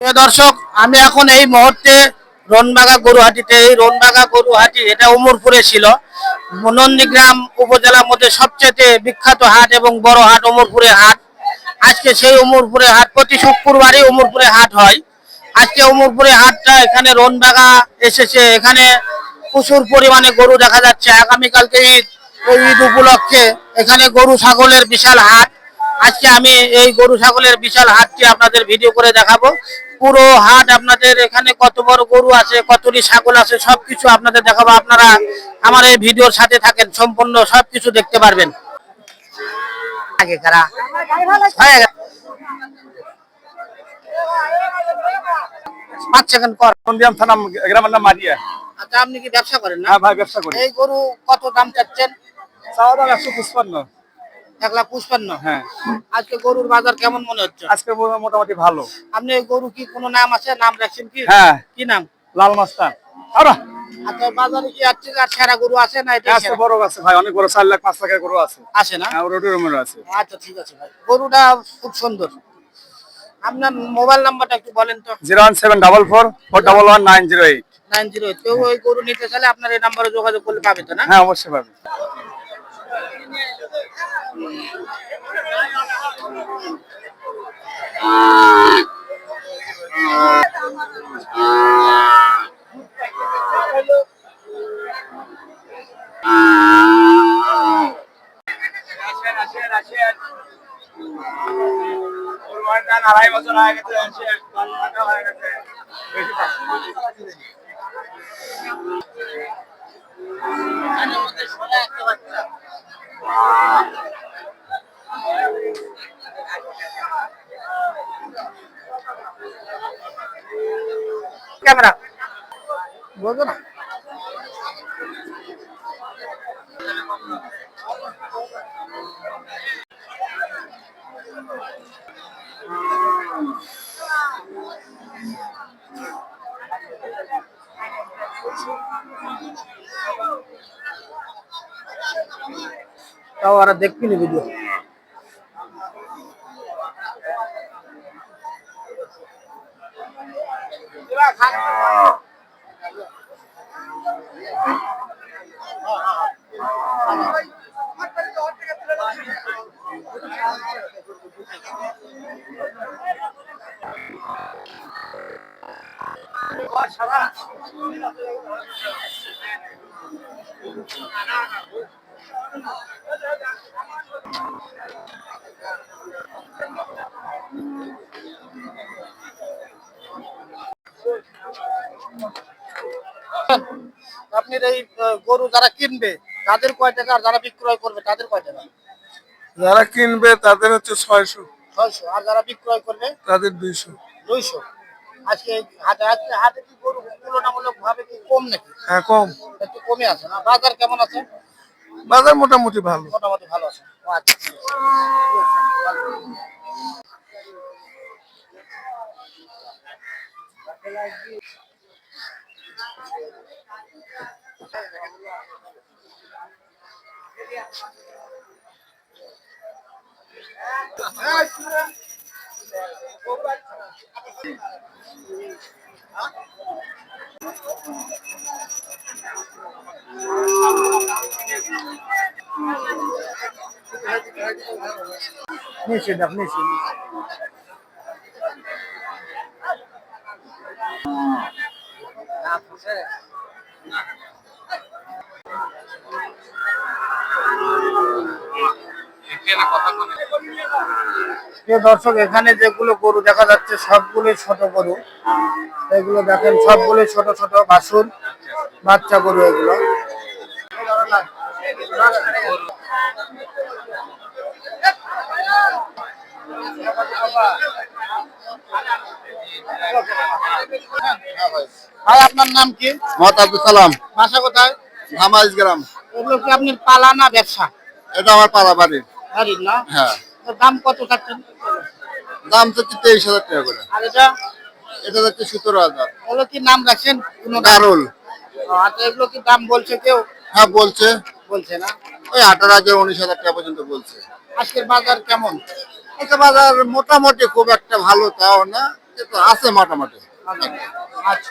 দর্শক, আমি এখন এই মুহূর্তে রনবাগা গরুহাটিতে, এই রনবাগা গরুহাটি এটা উমরপুরে ছিল, নন্দীগ্রাম উপজেলার মধ্যে সবচেয়ে বিখ্যাত হাট এবং বড় হাট উমরপুরে হাট। আজকে সেই উমরপুরে হাট, প্রতি শুক্রবারই উমরপুরে হাট হয়। আজকে উমরপুরে হাটটা এখানে রনবাগা এসেছে। এখানে প্রচুর পরিমাণে গরু দেখা যাচ্ছে। আগামীকালকে ঈদ ঈদ উপলক্ষে এখানে গরু, ছাগলের বিশাল হাট। আজকে আমি এই গরু ছাগলের বিশাল হাটটি আপনাদের ভিডিও করে দেখাবো। পুরো হাট আপনাদের এখানে কত বড় গরু আছে কতটি ছাগল আছে সবকিছু আপনাদের দেখাবো। আপনারা আমার এই ভিডিওর সাথে থাকেন সম্পূর্ণ সবকিছু দেখতে পারবেন। আগে কারা? গেছে। পাঁচ সেকেন্ড পর নন্দিয়াম থানা গ্রামের নাম মারিয়া। আচ্ছা আপনি কি ব্যবসা করেন না? হ্যাঁ ভাই ব্যবসা করি। এই গরু কত দাম চাচ্ছেন? চাওয়া দাম একশো পুষ্পান্ন এক লাখ পঁচপান্ন। হ্যাঁ। আজকে গরুর বাজার কেমন মনে হচ্ছে? আজকে মোটামুটি ভালো। আপনি গরু কি কোনো নাম আছে? নাম রাখছেন কি? হ্যাঁ। কি নাম? লাল মাস্টার। আচ্ছা বাজারে কি আর সেরা গরু আছে না এটা আজকে বড় আছে ভাই অনেক বড় চার লাখ লাখের গরু আছে। আছে না? হ্যাঁ আছে। আচ্ছা ঠিক আছে ভাই। গরুটা খুব সুন্দর। আপনার মোবাইল নাম্বারটা একটু বলেন তো। কেউ ওই গরু নিতে চাইলে আপনার এই নাম্বারে যোগাযোগ করলে পাবে তো না? হ্যাঁ অবশ্যই পাবে। আড়াই বছর হয়ে গেছে হয়ে গেছে। ক্যামেরা। বলব না? তাও ওরা দেখবি না আপনার এই গরু যারা কিনবে তাদের কয় টাকা আর যারা বিক্রয় করবে তাদের কয় টাকা? যারা কিনবে তাদের হচ্ছে ছয়শো। ছয়শো। আর যারা বিক্রয় করবে? তাদের দুইশো। দুইশো। আজকে হাটে আজকে হাটে কি গরু তুলনামূলক ভাবে কি কম নাকি? হ্যাঁ কম। একটু কমে আছে না? বাজার কেমন আছে? বাজার মোটামুটি ভালো। মোটামুটি ভালো আছে। আচ্ছা। নিচে দেখ নিচে। দর্শক এখানে যেগুলো গরু দেখা যাচ্ছে সবগুলোই ছোট গরু। এগুলো দেখেন সবগুলোই ছোট ছোট বাছুর বাচ্চা গরু এগুলো। ভাই আপনার নাম কি? মত আব্দুল সালাম। বাসা কোথায়? ধামাইজ গ্রাম। এগুলো কি আপনার পালা না ব্যবসা? এটা আমার পাড়া বাড়ি। না? হ্যাঁ। দাম কত চাচ্ছেন? দাম তেইশ হাজার টাকা করে। আর এটা? এটা সতেরো হাজার। এগুলো কি নাম রাখছেন? কোনো? আচ্ছা এগুলো কি দাম বলছে কেউ? হ্যাঁ বলছে। বলছে না। ওই আঠারো হাজার উনিশ হাজার টাকা পর্যন্ত বলছে। আজকের বাজার কেমন? এটা বাজার মোটামুটি খুব একটা ভালো তাও না তো আছে মোটামুটি। আচ্ছা।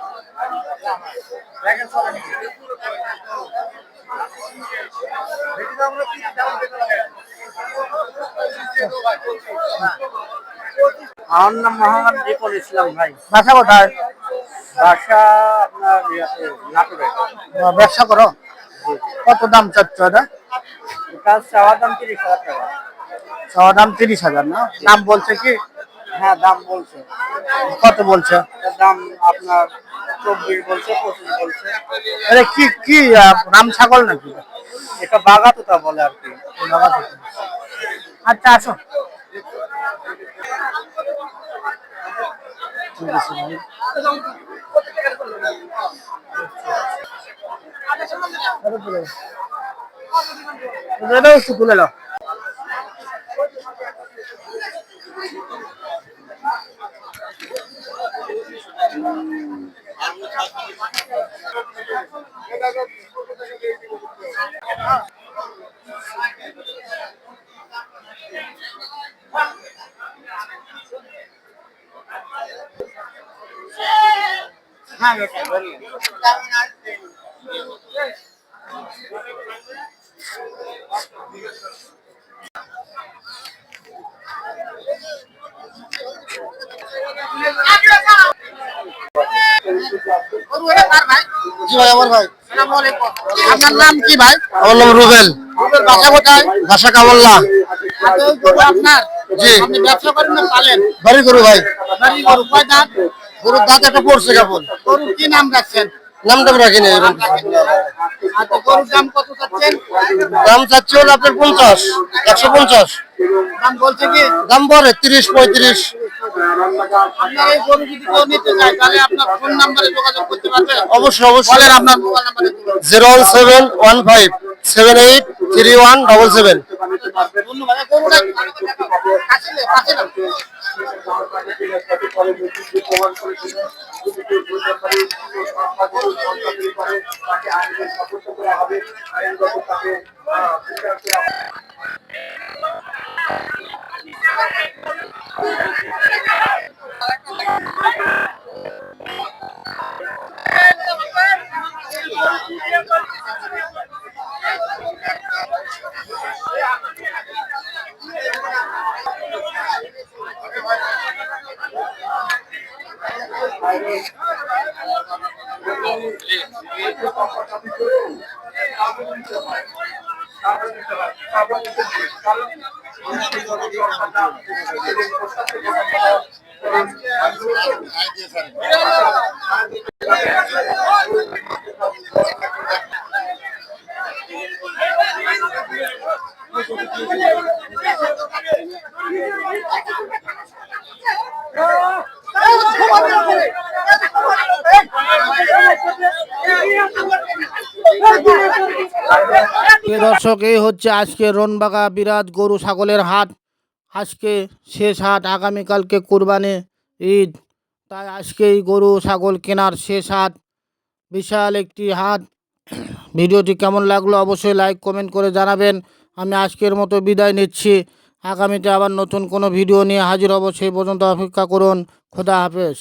নাম মোহাম্মদ রিপন ইসলাম ভাই। বাসা কোথায়? বাসা আপনার নাটোরে। ব্যবসা করো? কত দাম চাচ্ছ এটা? চাওয়া দাম তিরিশ হাজার টাকা। চাওয়া দাম তিরিশ হাজার না? দাম বলছে কি? হ্যাঁ দাম বলছে। কত বলছে? দাম আপনার চব্বিশ বলছে পঁচিশ বলছে। এটা কি কি রাম ছাগল নাকি? এটা বাগাতোতা বলে আর কি আচ্ছা আসো। এটাও একটু তুলে নাও হ্যাঁ, হ্যাঁ বলি জি ভাই আমার ভাই আপনার নাম কি ভাই? আমার নাম রুবেল। বাসা কোথায়? ভাষা কামল্লা। আচ্ছা, আপনার? জি। আপনি ব্যবসা করেন না পালেন? বাড়ি করু ভাই। বাড়ি গরু কয় দাঁত? গরুর দাঁত একটা পড়ছে কেবল গরু কি নাম রাখছেন? নামটা রাখি নেই আচ্ছা গরুর দাম কত চাচ্ছেন? দাম চাচ্ছে হলো আপনার পঞ্চাশ একশো পঞ্চাশ। দাম বলছে কি? দাম পরে তিরিশ পঁয়ত্রিশ। আপনার এই গরু যদি কেউ নিতে চায় তাহলে আপনার ফোন নাম্বারে যোগাযোগ করতে পারবে? অবশ্যই অবশ্যই। আপনার zero one seven one five seven eight three one double seven. ধন্যবাদ। এই গরুটা আসলে আসলে প্রিয় দর্শক, এই হচ্ছে আজকে রনবাগা বিরাট গরু ছাগলের হাট। আজকে শেষ হাট, আগামীকালকে কুরবানি ঈদ। তাই আজকে এই গরু ছাগল কেনার শেষ হাট। বিশাল একটি হাট। ভিডিওটি কেমন লাগল অবশ্যই লাইক, কমেন্ট করে জানাবেন। আমি আজকের মতো বিদায় নিচ্ছি। আগামীতে আবার নতুন কোনো ভিডিও নিয়ে হাজির হব, সেই পর্যন্ত অপেক্ষা করুন। খোদা হাফেজ।